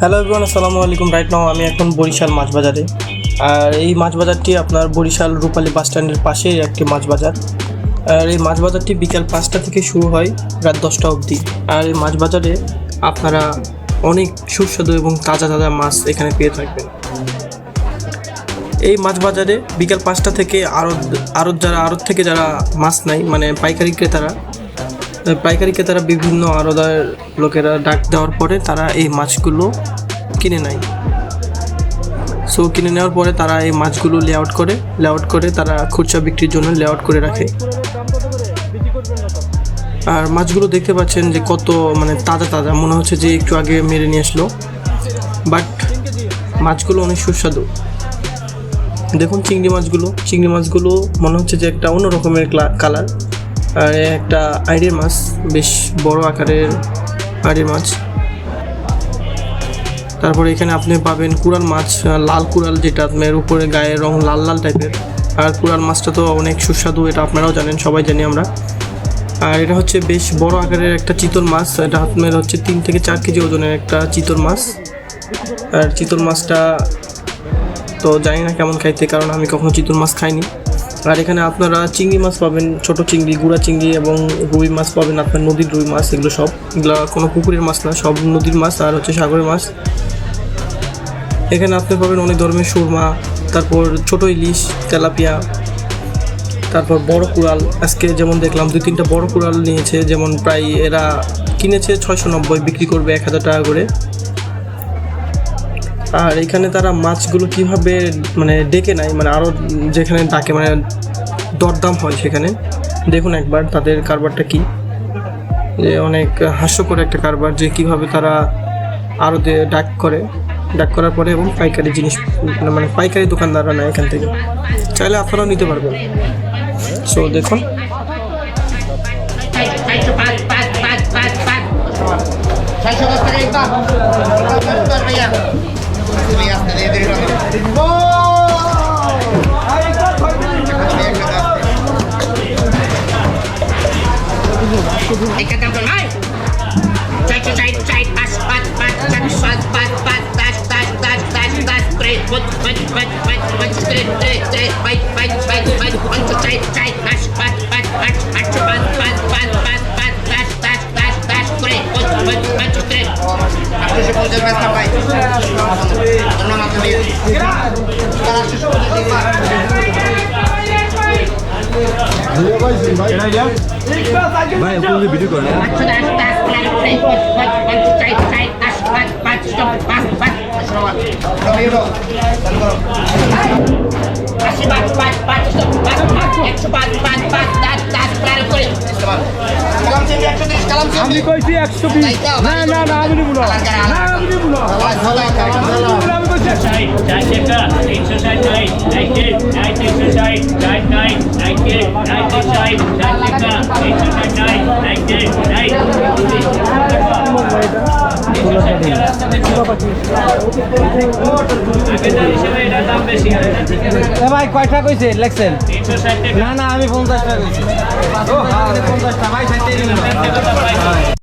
Hello everyone আসসালামু আলাইকুম right now আমি এখন বরিশাল মাছ বাজারে আর এই মাছ বাজারটি আপনার বরিশাল রূপালী বাস স্ট্যান্ডের পাশেই একটি মাছ বাজার আর এই মাছ বাজারটি বিকাল পাঁচটা থেকে শুরু হয় রাত দশটা অবধি। আর এই মাছ বাজারে আপনারা অনেক সুস্বাদু এবং তাজা তাজা মাছ এখানে পেয়ে থাকবেন। এই মাছ বাজারে বিকাল পাঁচটা থেকে আড়ত আড়ত যারা, আড়ত থেকে যারা মাছ নাই মানে পাইকারি ক্রেতারা পাইকারি ক্রেতারা বিভিন্ন আড়দার লোকেরা ডাক দেওয়ার পরে তারা এই মাছগুলো কিনে নেয়। সো কিনে নেওয়ার পরে তারা এই মাছগুলো লেআউট করে লেআউট করে তারা খুচরা বিক্রির জন্য লেআউট করে রাখে। আর মাছগুলো দেখতে পাচ্ছেন যে কত মানে তাজা তাজা, মনে হচ্ছে যে একটু আগে মেরে নিয়ে আসলো। বাট মাছগুলো অনেক সুস্বাদু। দেখুন চিংড়ি মাছগুলো। চিংড়ি মাছগুলো মনে হচ্ছে যে একটা অন্য রকমের কালার। আর একটা আইডির মাছ, বেশ বড় আকারের আইডির মাছ। তারপরে এখানে আপনি পাবেন কুড়াল মাছ লাল কুড়াল যেটা আপনার উপরে গায়ের রং লাল লাল টাইপের আর কুড়াল মাছটা তো অনেক সুস্বাদু, এটা আপনারাও জানেন, সবাই জানি আমরা। আর এটা হচ্ছে বেশ বড় আকারের একটা চিতল মাছ, এটা আপনার হচ্ছে তিন থেকে চার কেজি ওজনের একটা চিতল মাছ। আর চিতল মাছটা তো জানি না কেমন খাইতে, কারণ আমি কখনো চিতল মাছ খাইনি। আর এখানে আপনারা চিংড়ি মাছ পাবেন, ছোট চিংড়ি, গুড়া চিংড়ি এবং রুই মাছ পাবেন, আপনার নদীর রুই মাছ, এগুলো সব। এগুলো কোনো পুকুরের মাছ না, সব নদীর মাছ আর হচ্ছে সাগরের মাছ। এখানে আপনি পাবেন অনেক ধরনের সুরমা, তারপর ছোট ইলিশ, তেলাপিয়া, তারপর বড় কুড়াল। আজকে যেমন দেখলাম, দুই তিনটা বড় কুড়াল নিয়েছে, যেমন প্রায় এরা কিনেছে ছয়শো নব্বই, বিক্রি করবে এক হাজার টাকা করে। আর এখানে তারা মাছগুলো কীভাবে মানে ডেকে নেয় মানে আরও যেখানে ডাকে মানে দরদাম হয় সেখানে। দেখুন একবার তাদের কারবারটা কি। যে অনেক হাস্যকর একটা কারবার, যে কীভাবে তারা আরও ডাক করে। ডাক করার পরে এবং পাইকারি জিনিস মানে পাইকারি দোকানদাররা নেয় এখান থেকে। চাইলে আপনারাও নিতে পারবেন। সো দেখুন। টাকা Estudiaste de hidrógeno. তুমি আসতে দিয়ে দিয়ে আপনি সে পৌঁছে ব্যস্ত ভাই ধন্যবাদ তুমি তারা শেষ ভাই আপনি ভিডিও করেন কালাম আমি কইছি একশো বিশ না না না আমি নিবো না আমি নিবো না আমি কইছি একশো Nine, nine, eight, eight, nine, nine, nine, দাম বেশি ভাই কয় কইছে? লেখছেন? না না আমি পঞ্চাশ টাকা কইছি।